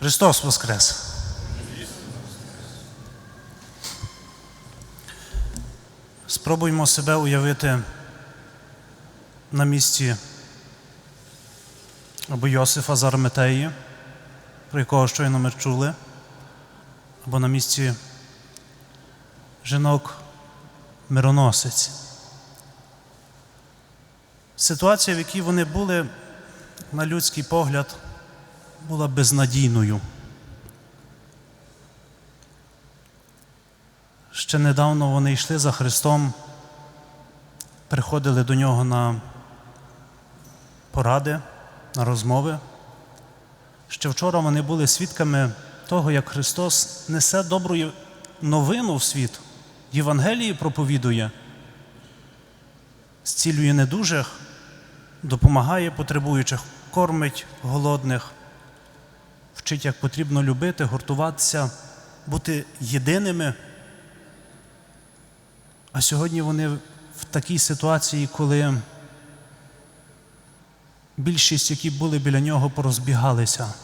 Христос Воскрес! Спробуймо себе уявити на місці або Йосифа з Арметеї, про якого щойно ми чули, або на місці жінок мироносець. Ситуація, в якій вони були, на людський погляд, була безнадійною. Ще недавно вони йшли за Христом, приходили до нього на поради, на розмови. Ще вчора вони були свідками того, як Христос несе добру новину в світ, Євангелії проповідує, зцілює недужих, допомагає потребуючих, кормить голодних, вчить, як потрібно любити, гуртуватися, бути єдиними. А сьогодні вони в такій ситуації, коли більшість, які були біля нього, порозбігалися,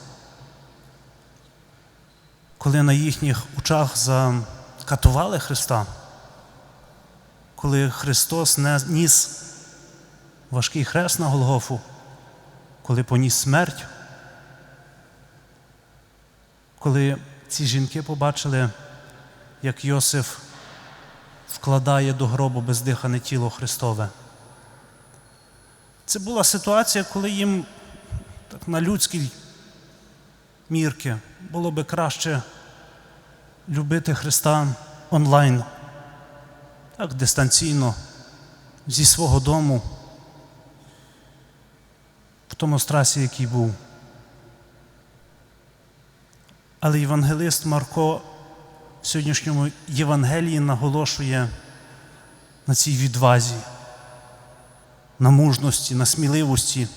коли на їхніх очах закатували Христа, коли Христос ніс важкий хрест на Голгофу, коли поніс смерть, коли ці жінки побачили, як Йосиф вкладає до гробу бездихане тіло Христове. Це була ситуація, коли їм так, на людській мірки було би краще любити Христа онлайн, так дистанційно, зі свого дому, в тому страсі, який був. Але євангелист Марко в сьогоднішньому Євангелії наголошує на цій відвазі, на мужності, на сміливості,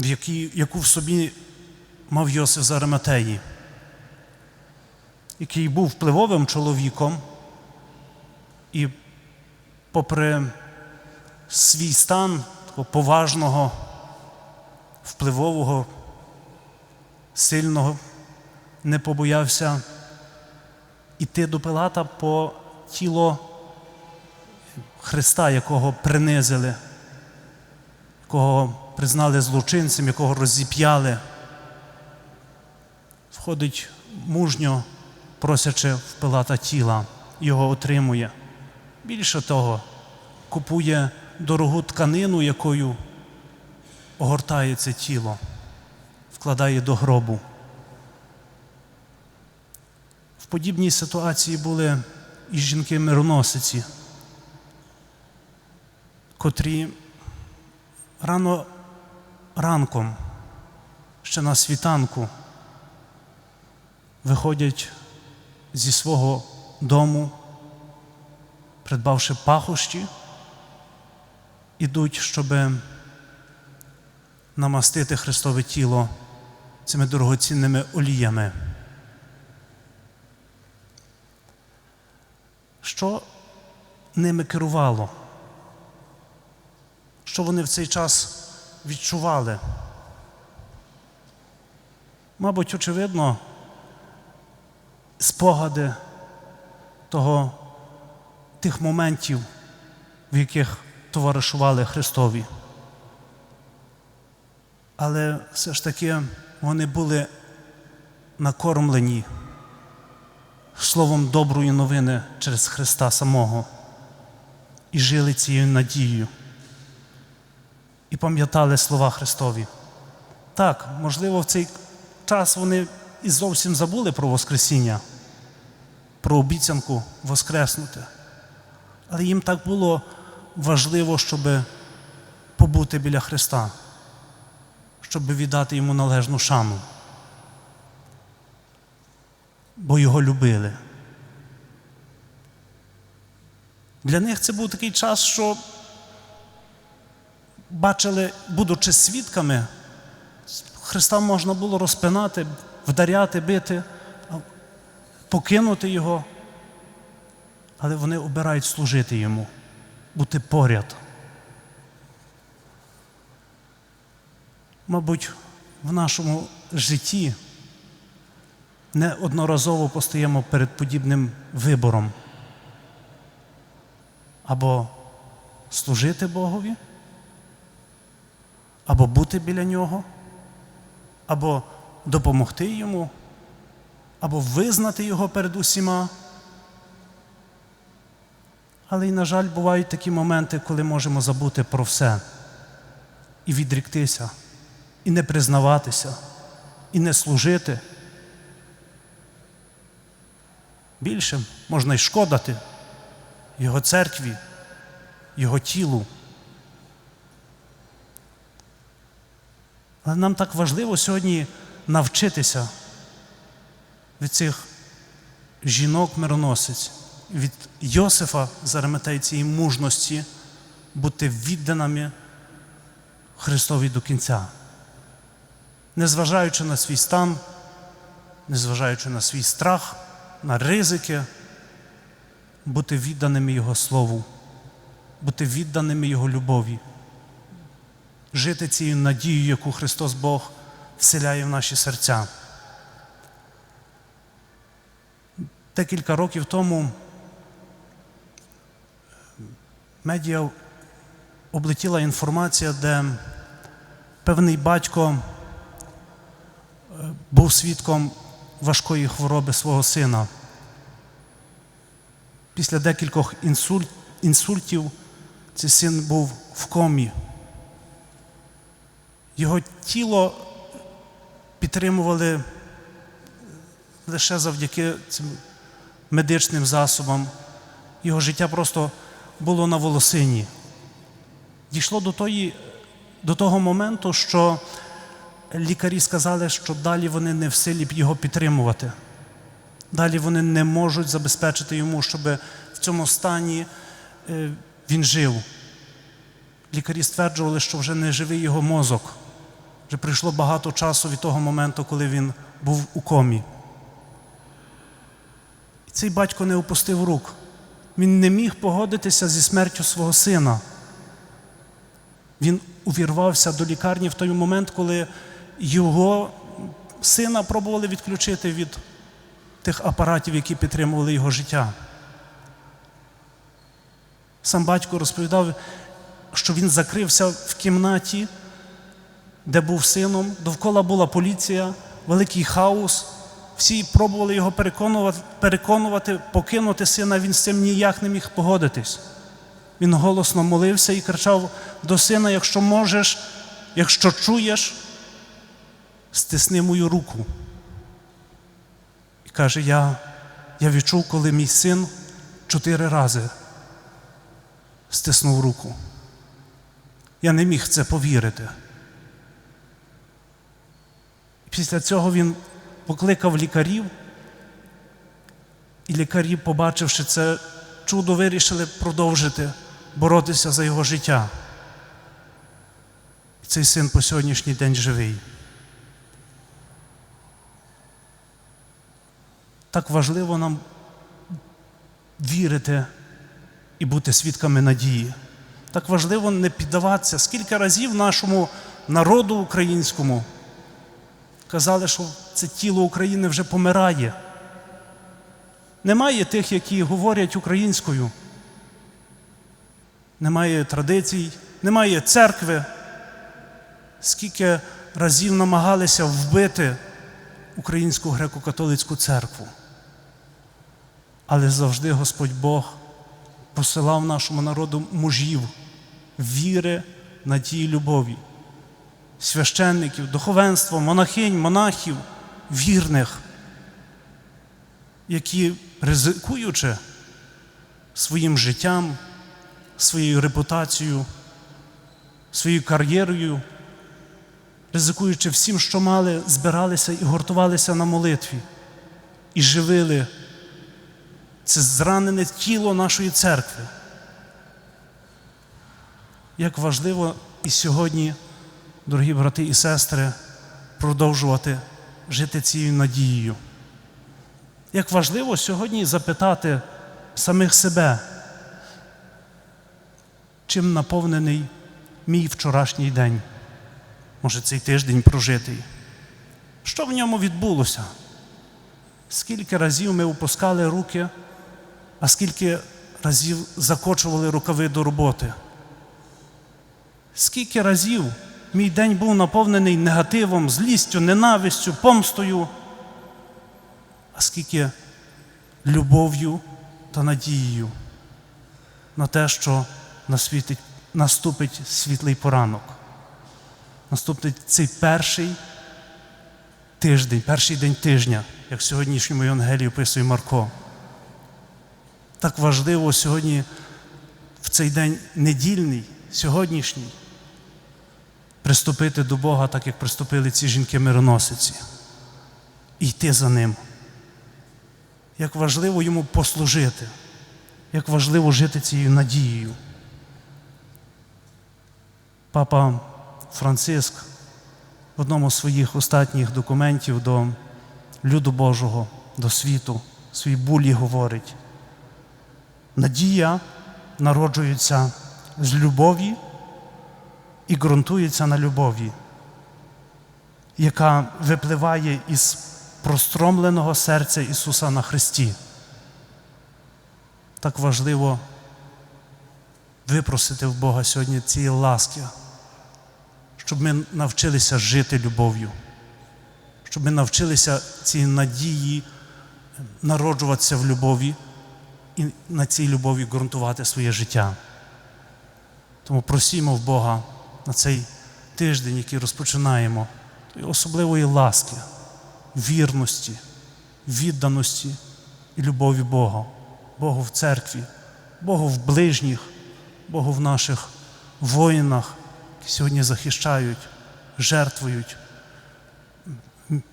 в якій, яку в собі мав Йосиф з Араматеї, який був впливовим чоловіком і, попри свій стан поважного, впливового, сильного, не побоявся іти до Пилата по тіло Христа, якого принизили, якого признали злочинцем, якого розіп'яли. Входить мужньо, просячи в Пилата тіла, його отримує. Більше того, купує дорогу тканину, якою огортає це тіло, вкладає до гробу. В подібній ситуації були і жінки-мироносиці, котрі рано ранком, ще на світанку, виходять зі свого дому, придбавши пахощі, ідуть, щоб намастити Христове тіло цими дорогоцінними оліями. Що ними керувало? Що вони в цей час відчували? Мабуть, очевидно, спогади того, тих моментів, в яких товаришували Христові. Але все ж таки вони були накормлені словом доброї новини через Христа самого і жили цією надією. І пам'ятали слова Христові. Так, можливо, в цей час вони і зовсім забули про Воскресіння, про обіцянку Воскреснути. Але їм так було важливо, щоб побути біля Христа, щоб віддати йому належну шану бо його любили. Для них це був такий час, що бачили, будучи свідками, Христа можна було розпинати, вдаряти, бити, покинути Його, але вони обирають служити Йому, бути поряд. Мабуть, в нашому житті неодноразово постаємо перед подібним вибором або служити Богові, або бути біля Нього, або допомогти Йому, або визнати Його перед усіма. Але й, на жаль, бувають такі моменти, коли можемо забути про все і відріктися, і не признаватися, і не служити. Більше можна й шкодати Його церкві, Його тілу. Але нам так важливо сьогодні навчитися від цих жінок-мироносиць, від Йосифа з Араматей цієї мужності бути відданими Христові до кінця, незважаючи на свій стан, незважаючи на свій страх, на ризики, бути відданими Його Слову, бути відданими Його любові, жити цією надією, яку Христос Бог вселяє в наші серця. Декілька років тому медіа облетіла інформація, де певний батько був свідком важкої хвороби свого сина. Після декількох інсуль... інсультів цей син був в комі. Його тіло підтримували лише завдяки цим медичним засобам. Його життя просто було на волосині. Дійшло до, тої, до того моменту, що лікарі сказали, що далі вони не в силі його підтримувати. Далі вони не можуть забезпечити йому, щоб в цьому стані е, він жив. Лікарі стверджували, що вже не живий його мозок. Вже пройшло багато часу від того моменту, коли він був у комі. І цей батько не опустив рук. Він не міг погодитися зі смертю свого сина. Він увірвався до лікарні в той момент, коли його сина пробували відключити від тих апаратів, які підтримували його життя. Сам батько розповідав, що він закрився в кімнаті, де був сином, довкола була поліція, великий хаос. Всі пробували його переконувати, переконувати, покинути сина, він з цим ніяк не міг погодитись. Він голосно молився і кричав до сина: якщо можеш, якщо чуєш, стисни мою руку. І каже, я, я відчув, коли мій син чотири рази стиснув руку. Я не міг це повірити. Після цього він покликав лікарів, і лікарі, побачивши це чудо, вирішили продовжити боротися за його життя. І цей син по сьогоднішній день живий. Так важливо нам вірити і бути свідками надії. Так важливо не піддаватися. Скільки разів нашому народу українському казали, що це тіло України вже помирає. Немає тих, які говорять українською. Немає традицій, немає церкви. Скільки разів намагалися вбити українську греко-католицьку церкву. Але завжди Господь Бог посилав нашому народу мужів, віри, надії, любові, священників, духовенства, монахинь, монахів, вірних, які, ризикуючи своїм життям, своєю репутацією, своєю кар'єрою, ризикуючи всім, що мали, збиралися і гуртувалися на молитві і живили це зранене тіло нашої церкви. Як важливо і сьогодні, дорогі брати і сестри, продовжувати жити цією надією. Як важливо сьогодні запитати самих себе, чим наповнений мій вчорашній день, може цей тиждень прожитий, Що в ньому відбулося? Скільки разів ми опускали руки, а скільки разів закочували рукави до роботи? Скільки разів мій день був наповнений негативом, злістю, ненавистю, помстою, а скільки любов'ю та надією на те, що насвітить, наступить світлий поранок. Наступить цей перший тиждень, перший день тижня, як в сьогоднішньому Євангелії описує Марко. Так важливо сьогодні в цей день недільний, сьогоднішній, приступити до Бога, так як приступили ці жінки-мироносиці, і йти за ним. Як важливо йому послужити, як важливо жити цією надією. Папа Франциск в одному з своїх останніх документів до люду Божого, до світу, в своїй булі говорить: надія народжується з любові і ґрунтується на любові, яка випливає із простромленого серця Ісуса на Христі. Так важливо випросити в Бога сьогодні цієї ласки, щоб ми навчилися жити любов'ю, щоб ми навчилися цій надії народжуватися в любові і на цій любові ґрунтувати своє життя. Тому просімо в Бога на цей тиждень, який розпочинаємо, особливої ласки, вірності, відданості і любові Бога, Богу в церкві, Богу в ближніх, Богу в наших воїнах, які сьогодні захищають, жертвують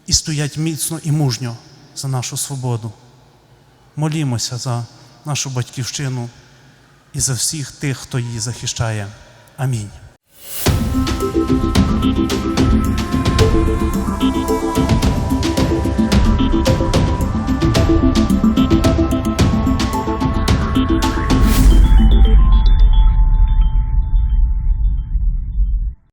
і стоять міцно і мужньо за нашу свободу. Молімося за нашу батьківщину і за всіх тих, хто її захищає. Амінь.